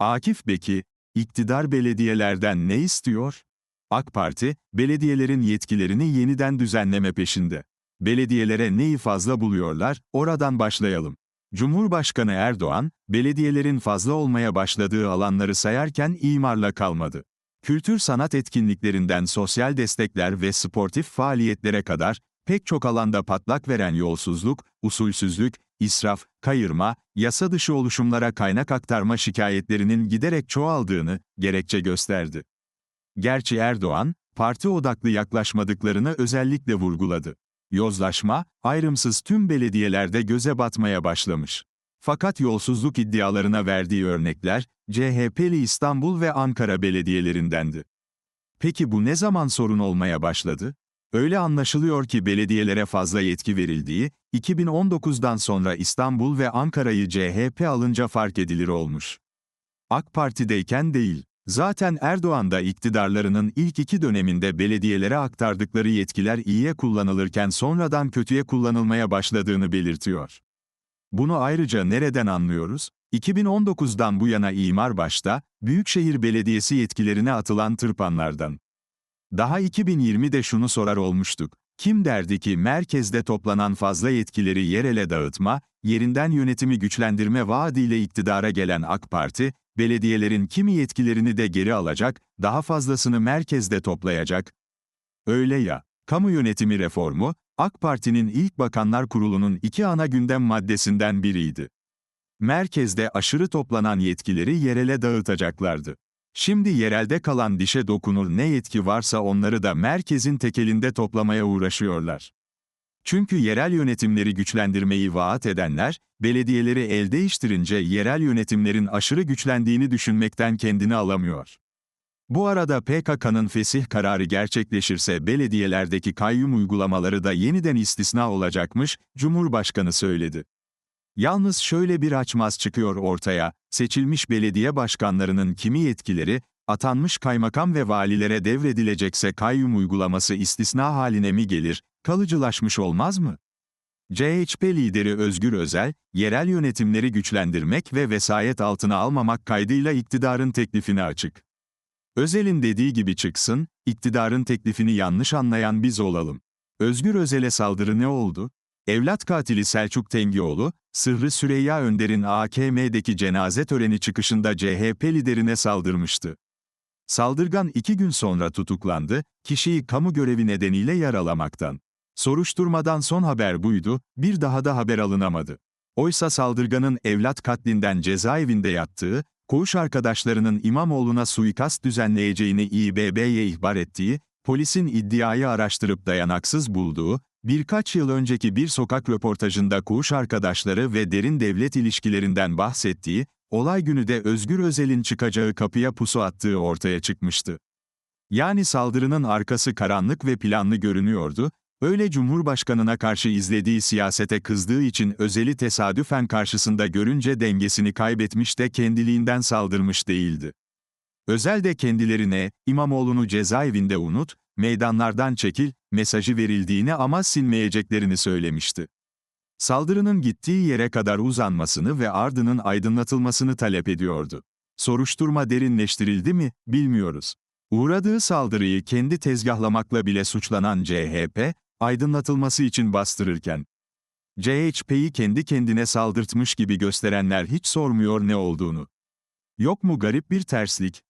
Akif Beki, iktidar belediyelerden ne istiyor? AK Parti, belediyelerin yetkilerini yeniden düzenleme peşinde. Belediyelere neyi fazla buluyorlar, oradan başlayalım. Cumhurbaşkanı Erdoğan, belediyelerin fazla olmaya başladığı alanları sayarken imarla kalmadı. Kültür sanat etkinliklerinden sosyal destekler ve sportif faaliyetlere kadar, pek çok alanda patlak veren yolsuzluk, usulsüzlük, israf, kayırma, yasa dışı oluşumlara kaynak aktarma şikayetlerinin giderek çoğaldığını gerekçe gösterdi. Gerçi Erdoğan, parti odaklı yaklaşmadıklarını özellikle vurguladı. Yozlaşma, ayrımsız tüm belediyelerde göze batmaya başlamış. Fakat yolsuzluk iddialarına verdiği örnekler, CHP'li İstanbul ve Ankara belediyelerindendi. Peki bu ne zaman sorun olmaya başladı? Öyle anlaşılıyor ki belediyelere fazla yetki verildiği, 2019'dan sonra İstanbul ve Ankara'yı CHP alınca fark edilir olmuş. AK Parti'deyken değil. Zaten Erdoğan da iktidarlarının ilk iki döneminde belediyelere aktardıkları yetkiler iyiye kullanılırken sonradan kötüye kullanılmaya başladığını belirtiyor. Bunu ayrıca nereden anlıyoruz? 2019'dan bu yana imar başta, Büyükşehir Belediyesi yetkilerine atılan tırpanlardan. Daha 2020'de şunu sorar olmuştuk. Kim derdi ki merkezde toplanan fazla yetkileri yerele dağıtma, yerinden yönetimi güçlendirme vaadiyle iktidara gelen AK Parti, belediyelerin kimi yetkilerini de geri alacak, daha fazlasını merkezde toplayacak. Öyle ya, kamu yönetimi reformu, AK Parti'nin ilk Bakanlar Kurulu'nun iki ana gündem maddesinden biriydi. Merkezde aşırı toplanan yetkileri yerele dağıtacaklardı. Şimdi yerelde kalan dişe dokunur ne yetki varsa onları da merkezin tekelinde toplamaya uğraşıyorlar. Çünkü yerel yönetimleri güçlendirmeyi vaat edenler, belediyeleri el değiştirince yerel yönetimlerin aşırı güçlendiğini düşünmekten kendini alamıyor. Bu arada PKK'nın fesih kararı gerçekleşirse belediyelerdeki kayyum uygulamaları da yeniden istisna olacakmış, Cumhurbaşkanı söyledi. Yalnız şöyle bir açmaz çıkıyor ortaya, seçilmiş belediye başkanlarının kimi yetkileri, atanmış kaymakam ve valilere devredilecekse kayyum uygulaması istisna haline mi gelir, kalıcılaşmış olmaz mı? CHP lideri Özgür Özel, yerel yönetimleri güçlendirmek ve vesayet altına almamak kaydıyla iktidarın teklifini açık. Özel'in dediği gibi çıksın, iktidarın teklifini yanlış anlayan biz olalım. Özgür Özel'e saldırı ne oldu? Evlat katili Selçuk Tengioğlu, Sırrı Süreyya Önder'in AKM'deki cenaze töreni çıkışında CHP liderine saldırmıştı. Saldırgan iki gün sonra tutuklandı, kişiyi kamu görevi nedeniyle yaralamaktan. Soruşturmadan son haber buydu, bir daha da haber alınamadı. Oysa saldırganın evlat katlinden cezaevinde yattığı, koğuş arkadaşlarının İmamoğlu'na suikast düzenleyeceğini İBB'ye ihbar ettiği, polisin iddiayı araştırıp dayanaksız bulduğu, birkaç yıl önceki bir sokak röportajında koğuş arkadaşları ve derin devlet ilişkilerinden bahsettiği, olay günü de Özgür Özel'in çıkacağı kapıya pusu attığı ortaya çıkmıştı. Yani saldırının arkası karanlık ve planlı görünüyordu, öyle Cumhurbaşkanına karşı izlediği siyasete kızdığı için Özel'i tesadüfen karşısında görünce dengesini kaybetmiş de kendiliğinden saldırmış değildi. Özel de kendilerine, İmamoğlu'nu cezaevinde unut, meydanlardan çekil, mesajı verildiğini ama silmeyeceklerini söylemişti. Saldırının gittiği yere kadar uzanmasını ve ardının aydınlatılmasını talep ediyordu. Soruşturma derinleştirildi mi, bilmiyoruz. Uğradığı saldırıyı kendi tezgahlamakla bile suçlanan CHP, aydınlatılması için bastırırken, CHP'yi kendi kendine saldırtmış gibi gösterenler hiç sormuyor ne olduğunu. Yok mu garip bir terslik,